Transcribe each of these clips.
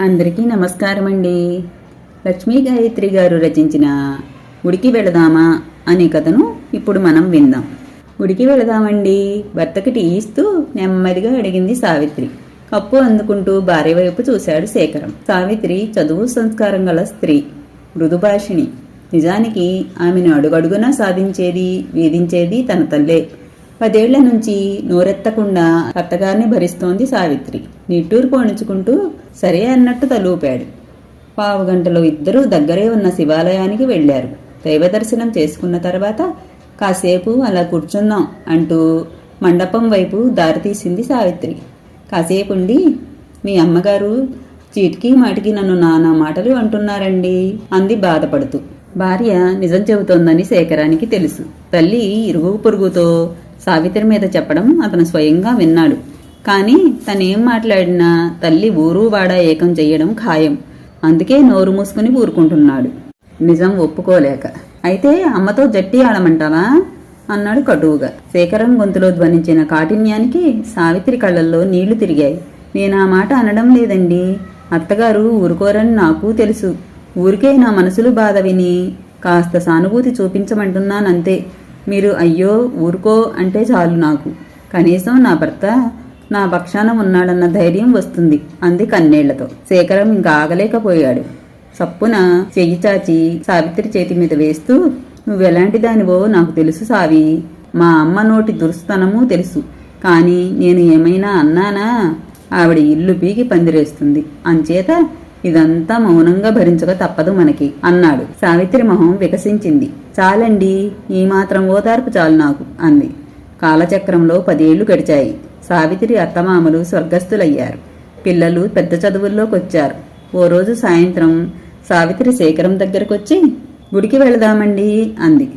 అందరికీ నమస్కారం అండి లక్ష్మీ గాయత్రి గారు రచించిన ఉడికి వెళదామా అనే కథను ఇప్పుడు మనం విందాం. ఉడికి వెళదామండి. భర్తకి టీ ఇస్తూ నెమ్మదిగా అడిగింది సావిత్రి. కప్పు అందుకుంటూ భార్య వైపు చూశాడు శేఖరం. సావిత్రి చదువు సంస్కారం గల స్త్రీ మృదుభాషిణి. నిజానికి ఆమెను అడుగడుగునా సాధించేది వేధించేది తన తల్లే. పదేళ్ళ నుంచి నోరెత్తకుండా అత్తగారిని భరిస్తోంది సావిత్రి. నిట్టూరు పోణించుకుంటూ సరే అన్నట్టు తలూపాడు. పావు గంటలో ఇద్దరూ దగ్గరే ఉన్న శివాలయానికి వెళ్ళారు దైవ దర్శనం చేసుకున్న తర్వాత కాసేపు అలా కూర్చున్నాం అంటూ మండపం వైపు దారితీసింది సావిత్రి. కాసేపు ఉండి మీ అమ్మగారు చీటికి మాటికి నన్ను నానా మాటలు అంటున్నారండి అంది బాధపడుతూ. భార్య నిజం చెబుతోందని శేఖరానికి తెలుసు. తల్లి ఇరుగు పొరుగుతో సావిత్రి మీద చెప్పడం అతను స్వయంగా విన్నాడు. కానీ తనేం మాట్లాడినా తల్లి ఊరు వాడ ఏకం చెయ్యడం ఖాయం. అందుకే నోరు మూసుకుని ఊరుకుంటున్నాడు. నిజం ఒప్పుకోలేక. అయితే అమ్మతో జట్టి ఆడమంటావా? అన్నాడు కటువుగా. శేఖరం గొంతులో ధ్వనించిన కాఠిన్యానికి సావిత్రి కళ్ళల్లో నీళ్ళు తిరిగాయి. నేను ఆ మాట అనడం లేదండి. అత్తగారు ఊరుకోరని నాకు తెలుసు. ఊరికే నా మనసులు బాధ విని కాస్త సానుభూతి చూపించమంటున్నానంతే. మీరు అయ్యో ఊరుకో అంటే చాలు నాకు. కనీసం నా భర్త నా పక్షాన ఉన్నాడన్న ధైర్యం వస్తుంది. అంది కన్నేళ్ళతో. శేఖరం ఇంకా ఆగలేకపోయాడు. సప్పున చెయ్యి చాచి సావిత్రి చేతి మీద వేస్తూ నువ్వెలాంటి దానివో నాకు తెలుసు సావి. మా అమ్మ నోటి దురుస్తనము తెలుసు. కానీ నేను ఏమైనా అన్నానా? ఆవిడ ఇల్లు పీకి పందిరేస్తుంది. అంచేత ఇదంతా మౌనంగా భరించక తప్పదు మనకి అన్నాడు. సావిత్రి మొహం వికసించింది. చాలండి ఈ మాత్రం ఓదార్పు చాలు నాకు అంది. కాలచక్రంలో పదేళ్ళు గడిచాయి. సావిత్రి అత్తమామలు స్వర్గస్థులయ్యారు. పిల్లలు పెద్ద చదువుల్లోకి వచ్చారు ఓ రోజు సాయంత్రం సావిత్రి శేఖరం దగ్గరకొచ్చి గుడికి వెళదామండి అంది.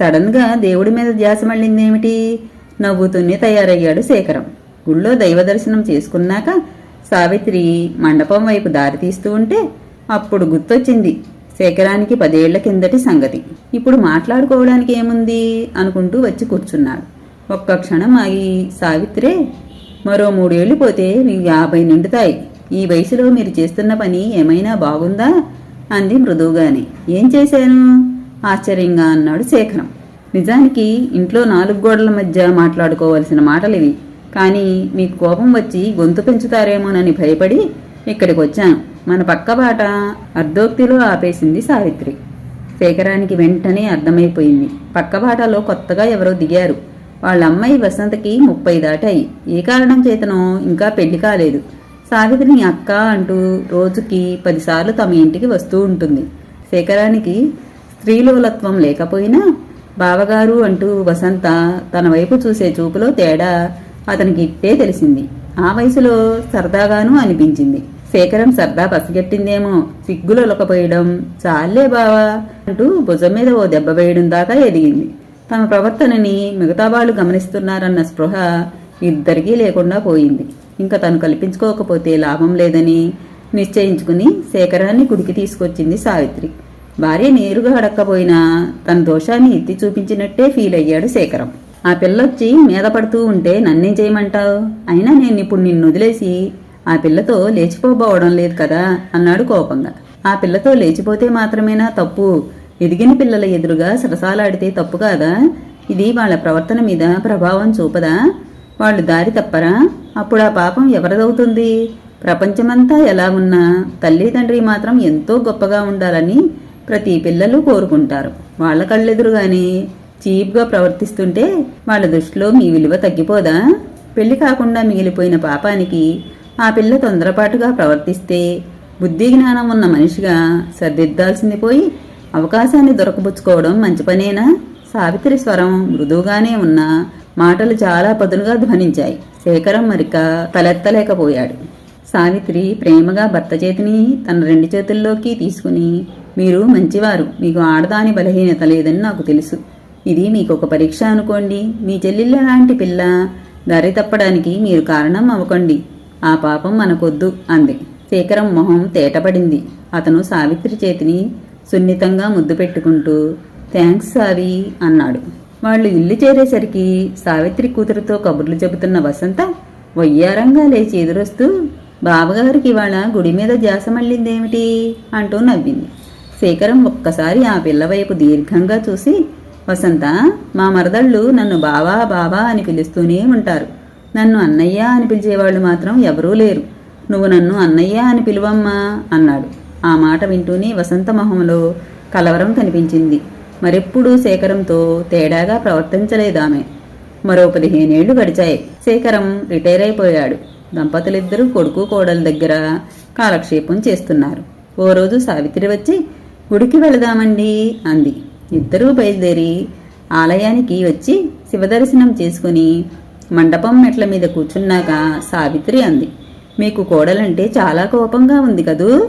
సడన్గా దేవుడి మీద ధ్యాస మళ్ళిందేమిటి? నవ్వుతూనే తయారయ్యాడు శేఖరం. గుళ్ళో దైవ దర్శనం చేసుకున్నాక సావిత్రి మండపం వైపు దారి తీస్తూ ఉంటే అప్పుడు గుర్తొచ్చింది శేఖరానికి పదేళ్ళ కిందటి సంగతి. ఇప్పుడు మాట్లాడుకోవడానికి ఏముంది? అనుకుంటూ వచ్చి కూర్చున్నాడు. ఒక్క క్షణం ఆగి సావిత్రే మరో మూడేళ్ళు పోతే మీకు యాభై నిండుతాయి. ఈ వయసులో మీరు చేస్తున్న పని ఏమైనా బాగుందా? అంది మృదువుగానే. ఏం చేశాను? ఆశ్చర్యంగా అన్నాడు శేఖరం. నిజానికి ఇంట్లో నాలుగు గోడల మధ్య మాట్లాడుకోవలసిన మాటలివి. కానీ మీకు కోపం వచ్చి గొంతు పెంచుతారేమోనని భయపడి ఇక్కడికి వచ్చాను మన పక్క బాట అర్ధోక్తిలో ఆపేసింది సావిత్రి. శేఖరానికి వెంటనే అర్థమైపోయింది. పక్క బాటలో కొత్తగా ఎవరో దిగారు. వాళ్ళ అమ్మాయి వసంతకి ముప్పై దాటాయి. ఏ కారణం చేతనో ఇంకా పెళ్ళి కాలేదు. సావిత్రిని అక్క అంటూ రోజుకి పదిసార్లు తమ ఇంటికి వస్తూ ఉంటుంది. శేఖరానికి స్త్రీలోలత్వం లేకపోయినా బావగారు అంటూ వసంత తన వైపు చూసే చూపులో తేడా అతనికి ఇట్టే తెలిసింది. ఆ వయసులో సరదాగానూ అనిపించింది. శేఖరం సరదా పసిగట్టిందేమో సిగ్గులొలకపోయడం చాలే బావా అంటూ భుజం మీద ఓ దెబ్బ వేయడం దాకా ఎదిగింది. తమ ప్రవర్తనని మిగతా వాళ్ళు గమనిస్తున్నారన్న స్పృహ ఇద్దరికీ లేకుండా పోయింది. ఇంకా తను కల్పించుకోకపోతే లాభం లేదని నిశ్చయించుకుని శేఖరాన్ని గుడికి తీసుకొచ్చింది సావిత్రి. భార్య నేరుగా అడక్కపోయినా తన దోషాన్ని ఎత్తి చూపించినట్టే ఫీల్ అయ్యాడు శేఖరం. ఆ పిల్లొచ్చి మీద పడుతూ ఉంటే నన్నేం చేయమంటావు? అయినా నేను ఇప్పుడు నిన్ను వదిలేసి ఆ పిల్లతో లేచిపోబోవడం లేదు కదా? అన్నాడు కోపంగా. ఆ పిల్లతో లేచిపోతే మాత్రమేనా తప్పు? ఎదిగిన పిల్లల ఎదురుగా సరసాలాడితే తప్పు కాదా? ఇది వాళ్ళ ప్రవర్తన మీద ప్రభావం చూపదా? వాళ్ళు దారి తప్పరా? అప్పుడు ఆ పాపం ఎవరిదవుతుంది? ప్రపంచమంతా ఎలా ఉన్నా తల్లి తండ్రి మాత్రం ఎంతో గొప్పగా ఉండాలని ప్రతి పిల్లలు కోరుకుంటారు. వాళ్ళ కళ్ళెదురుగానే చీప్గా ప్రవర్తిస్తుంటే వాళ్ళ దృష్టిలో మీ విలువ తగ్గిపోదా? పెళ్ళి కాకుండా మిగిలిపోయిన పాపానికి ఆ పిల్ల తొందరపాటుగా ప్రవర్తిస్తే బుద్ధి జ్ఞానం ఉన్న మనిషిగా సర్దిద్దాల్సింది పోయి అవకాశాన్ని దొరకబుచ్చుకోవడం మంచి పనేనా? సావిత్రి స్వరం మృదువుగానే ఉన్నా మాటలు చాలా పదులుగా ధ్వనించాయి. శేఖరం మరిక తలెత్తలేకపోయాడు. సావిత్రి ప్రేమగా భర్త చేతిని తన రెండు చేతుల్లోకి తీసుకుని మీరు మంచివారు మీకు ఆడదాని బలహీనత లేదని నాకు తెలుసు. ఇది మీకు ఒక పరీక్ష అనుకోండి. మీ చెల్లెళ్ళ లాంటి పిల్ల దారి తప్పడానికి మీరు కారణం అవ్వకండి. ఆ పాపం మనకొద్దు అంది. శేఖరం మొహం తేటపడింది. అతను సావిత్రి చేతిని సున్నితంగా ముద్దు పెట్టుకుంటూ థ్యాంక్స్ సావి అన్నాడు. వాళ్ళు ఇల్లు చేరేసరికి సావిత్రి కూతురుతో కబుర్లు చెబుతున్న వసంత వయ్యారంగా లేచి ఎదురొస్తూ బావగారికి ఇవాళ గుడి మీద ధ్యాస మళ్ళిందేమిటి? అంటూ నవ్వింది. శేఖరం ఒక్కసారి ఆ పిల్ల వైపు దీర్ఘంగా చూసి వసంత మా మరదళ్ళు నన్ను బావా బావా అని పిలుస్తూనే ఉంటారు. నన్ను అన్నయ్య అని పిలిచేవాళ్ళు మాత్రం ఎవరూ లేరు. నువ్వు నన్ను అన్నయ్య అని పిలువమ్మా అన్నాడు. ఆ మాట వింటూనే వసంత మొహంలో కలవరం కనిపించింది. మరెప్పుడూ శేఖరంతో తేడాగా ప్రవర్తించలేదామె మరో పదిహేనేళ్ళు గడిచాయి. శేఖరం రిటైర్ అయిపోయాడు. దంపతులిద్దరూ కొడుకు కోడల దగ్గర కాలక్షేపం చేస్తున్నారు. ఓ రోజు సావిత్రి వచ్చి గుడికి వెళదామండి అంది. ఇద్దరూ బయలుదేరి ఆలయానికి వచ్చి శివదర్శనం చేసుకుని మండపం మెట్ల మీద కూర్చున్నాక సావిత్రి అంది. మీకు కోడలంటే చాలా కోపంగా ఉంది కదూ?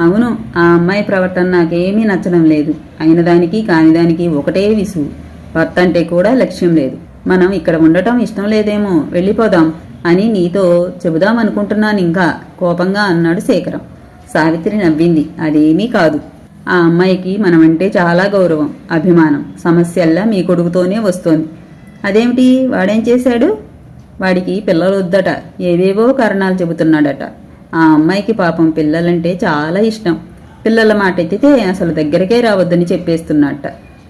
అవును ఆ అమ్మాయి ప్రవర్తన నాకేమీ నచ్చడం లేదు. అయిన దానికి కాని దానికి ఒకటే విసుగు. భర్త అంటే కూడా లక్ష్యం లేదు. మనం ఇక్కడ ఉండటం ఇష్టం లేదేమో వెళ్ళిపోదాం అని నీతో చెబుదామనుకుంటున్నాను ఇంకా కోపంగా అన్నాడు శేఖరం. సావిత్రి నవ్వింది. అదేమీ కాదు. ఆ అమ్మాయికి మనమంటే చాలా గౌరవం అభిమానం. సమస్యల్లా మీ కొడుకుతోనే వస్తోంది. అదేమిటి? వాడేం చేశాడు? వాడికి పిల్లలు వద్దట. ఏవేవో కారణాలు చెబుతున్నాడట. ఆ అమ్మాయికి పాపం పిల్లలంటే చాలా ఇష్టం. పిల్లల మాట ఎత్తితే అసలు దగ్గరకే రావద్దని చెప్పేస్తున్నట్ట.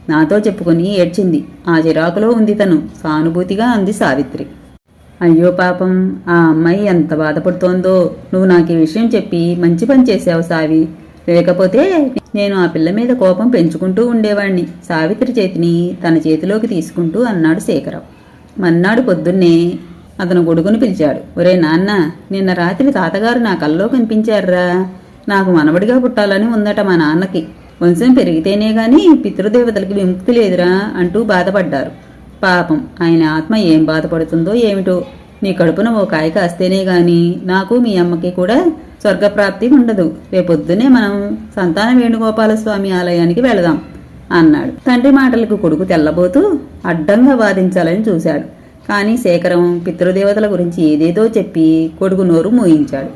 నాతో చెప్పుకొని ఏడ్చింది. ఆ చిరాకులో ఉంది తను. సానుభూతిగా అంది సావిత్రి. అయ్యో పాపం ఆ అమ్మాయి ఎంత బాధపడుతోందో. నువ్వు నాకు ఈ విషయం చెప్పి మంచి పని చేసావు సావి. లేకపోతే నేను ఆ పిల్ల మీద కోపం పెంచుకుంటూ ఉండేవాణ్ణి. సావిత్రి చేతిని తన చేతిలోకి తీసుకుంటూ అన్నాడు శేఖరం. మన్నాడు పొద్దున్నే అతను కొడుకుని పిలిచాడు. ఒరే నాన్న నిన్న రాత్రి తాతగారు నా కల్లో కనిపించారురా. నాకు మనవడిగా పుట్టాలని ఉందట మా నాన్నకి. వంశం పెరిగితేనే గాని పితృదేవతలకి విముక్తి లేదురా అంటూ బాధపడ్డారు. పాపం ఆయన ఆత్మ ఏం బాధపడుతుందో ఏమిటో? నీ కడుపున ఓ కాయ కాస్తేనే గాని నాకు మీ అమ్మకి కూడా స్వర్గప్రాప్తి ఉండదు. రేపొద్దునే మనం సంతాన వేణుగోపాల స్వామి ఆలయానికి వెళదాం అన్నాడు. తండ్రి మాటలకు కొడుకు తెల్లబోతూ అడ్డంగా వాదించాలని చూశాడు. కానీ శేఖరం పితృదేవతల గురించి ఏదేదో చెప్పి కొడుకు నోరు మూయించాడు.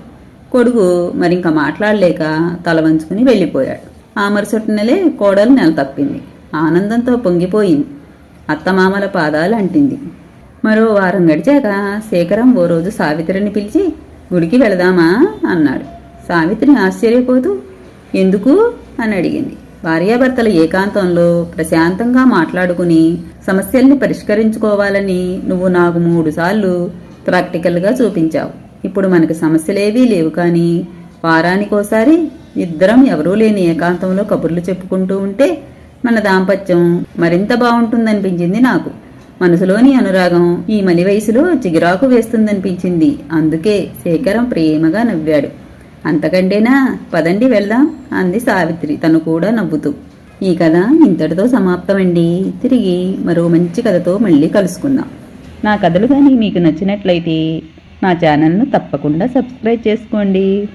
కొడుకు మరింక మాట్లాడలేక తల వంచుకుని వెళ్ళిపోయాడు. ఆ మరుసటి నెలే కోడలు నెల తప్పింది. ఆనందంతో పొంగిపోయింది. అత్తమామల పాదాలు అంటింది. మరో వారం గడిచాక శేఖరం ఓ రోజు సావిత్రిని పిలిచి గుడికి వెళదామా? అన్నాడు. సావిత్రి ఆశ్చర్యపోతూ ఎందుకు? అని అడిగింది. భార్యాభర్తల ఏకాంతంలో ప్రశాంతంగా మాట్లాడుకుని సమస్యల్ని పరిష్కరించుకోవాలని నువ్వు నాకు మూడుసార్లు ప్రాక్టికల్గా చూపించావు. ఇప్పుడు మనకు సమస్యలేవీ లేవు కానీ వారానికోసారి ఇద్దరం ఎవరూ లేని ఏకాంతంలో కబుర్లు చెప్పుకుంటూ ఉంటే మన దాంపత్యం మరింత బాగుంటుందనిపించింది నాకు. మనసులోని అనురాగం ఈ మలి వయసులో చిగిరాకు వేస్తుందనిపించింది. అందుకే శేఖరం ప్రేమగా నవ్వాడు. అంతకంటేనా? పదండి వెళ్దాం అంది సావిత్రి. తను కూడా నవ్వుతూ. ఈ కథ ఇంతటితో సమాప్తమండి. తిరిగి మరో మంచి కథతో మళ్ళీ కలుసుకుందాం. నా కథలు కానీ మీకు నచ్చినట్లయితే నా ఛానల్ను తప్పకుండా సబ్స్క్రైబ్ చేసుకోండి.